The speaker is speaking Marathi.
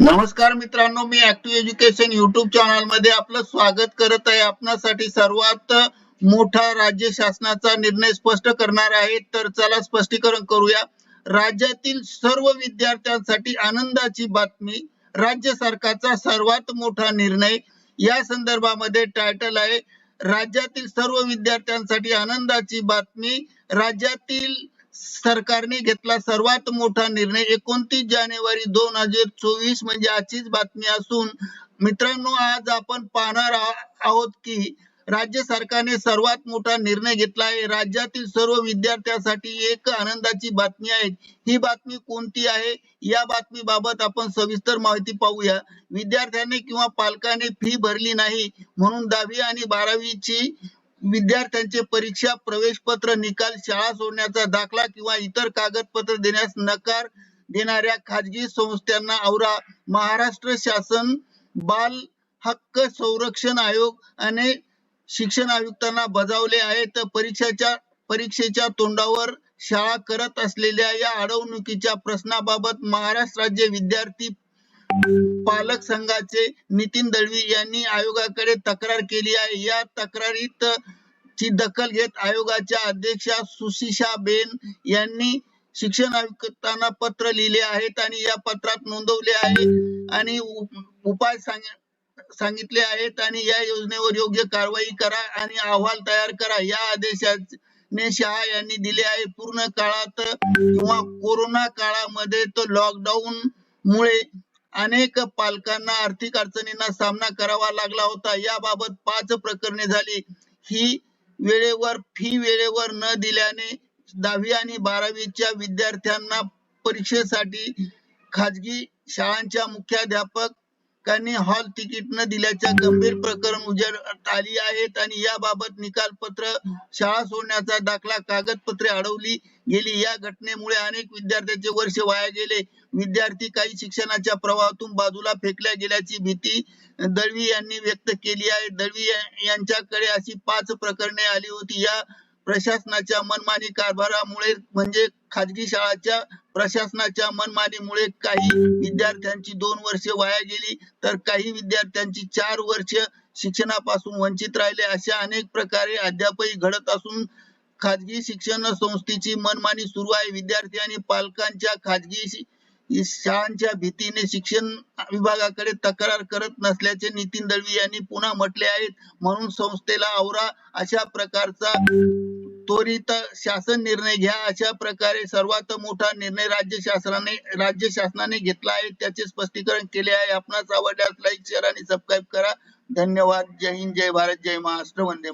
नमस्कार मित्रांनो मी ऍक्टिव्ह एज्युकेशन युट्यूब चॅनलमध्ये आपलं स्वागत करत आहे. आपणासाठी सर्वात मोठा राज्य शासनाचा निर्णय स्पष्ट करणार आहे. तर चला स्पष्टीकरण करूया. राज्यातील सर्व विद्यार्थ्यांसाठी आनंदाची बातमी राज्य सरकारचा सर्वात मोठा निर्णय. या संदर्भामध्ये टायटल आहे राज्यातील सर्व विद्यार्थ्यांसाठी आनंदाची बातमी राज्यातील सरकारने घेतला सर्वात मोठा निर्णय एकोणतीस जानेवारी दोन हजार चोवीस म्हणजे आजचीच बातमी असून मित्रांनो आज आपण पाहणार आहोत की राज्य सरकारने सर्वात मोठा निर्णय घेतला आहे. राज्यातील सर्व विद्यार्थ्यांसाठी एक आनंदाची बातमी आहे. ही बातमी कोणती आहे? या बातमीबाबत आपण सविस्तर माहिती पाहूया. विद्यार्थ्यांनी किंवा पालकांनी फी भरली नाही म्हणून दहावी आणि बारावीची विद्यार्थ्यांचे परीक्षा प्रवेश पत्र निकाल शाळा सोडण्याचा दाखला किंवा इतर कागदपत्र देण्यास नकार देणाऱ्या खाजगी संस्थांना औरा महाराष्ट्र शासन बाल हक्क संरक्षण आयोग आणि शिक्षण आयुक्तांना बजावले आहे. तर परीक्षेच्या परीक्षेच्या तोंडावर शाळा करत असलेल्या या अडवणुकीच्या प्रश्नाबाबत महाराष्ट्र राज्य विद्यार्थी पालक संघाचे नितीन दळवी यांनी आयोगाकडे तक्रार केली आहे. या तक्रारीत ची दखल घेत आयोगाच्या अध्यक्षा सुशिषा बेन यांनी शिक्षण आयुक्तांना पत्र लिहिले आहेत आणि या पत्रात नोंदवले आहे आणि उपाय सांगितले आहेत आणि या योजनेवर योग्य कारवाई करा आणि अहवाल तयार करा. या आदेशाने शहा यांनी दिले आहे. पूर्ण काळात किंवा कोरोना काळामध्ये तो लॉकडाऊन मुळे अनेक पालकांना आर्थिक अडचणींना सामना करावा लागला होता. याबाबत पाच प्रकरणे झाली. ही वेळेवर फी वेळेवर न दिल्याने दहावी आणि बारावीच्या विद्यार्थ्यांना परीक्षेसाठी खाजगी शाळांच्या मुख्याध्यापक मुख्याध्यापकांनी हॉल तिकीट न दिल्याच्या गंभीर प्रकरण उजेडात आली आहेत आणि याबाबत निकाल पत्र शाळा सोडण्याचा दाखला कागदपत्रे अडवली गेली. या घटनेमुळे अनेक विद्यार्थ्यांचे वर्ष वाया गेले. विद्यार्थी काही शिक्षणाच्या प्रवाहातून बाजूला फेकल्या गेल्याची भीती दळवी यांनी व्यक्त केली आहे. दळवी यांच्याकडे अशी पाच प्रकरणे आली होती. या प्रशासनाच्या मनमानी कारभारामुळे म्हणजे खाजगी शाळाच्या प्रशासनाच्या मनमानीमुळे काही विद्यार्थ्यांची दोन वर्षे वाया गेली तर काही विद्यार्थ्यांची चार वर्ष शिक्षणापासून वंचित राहिले अशा अनेक प्रकारे अद्यापही घडत असून खाजगी शिक्षण संस्थेची मनमानी सुरू आहे. विद्यार्थी आणि पालकांच्या खाजगी शाळांच्या भीतीने शिक्षण विभागाकडे तक्रार करत नसल्याचे नितीन दळवी यांनी पुन्हा म्हटले आहे. म्हणून संस्थेला आवरा अशा प्रकारचा त्वरित शासन निर्णय घ्या. अशा प्रकारे सर्वात मोठा निर्णय राज्य शासनाने राज्य शासनाने घेतला आहे. त्याचे स्पष्टीकरण केले आहे. आपणास आवडल्यास लाईक शेअर आणि सबस्क्राईब करा. धन्यवाद. जय हिंद. जय भारत. जय महाराष्ट्र. वंदे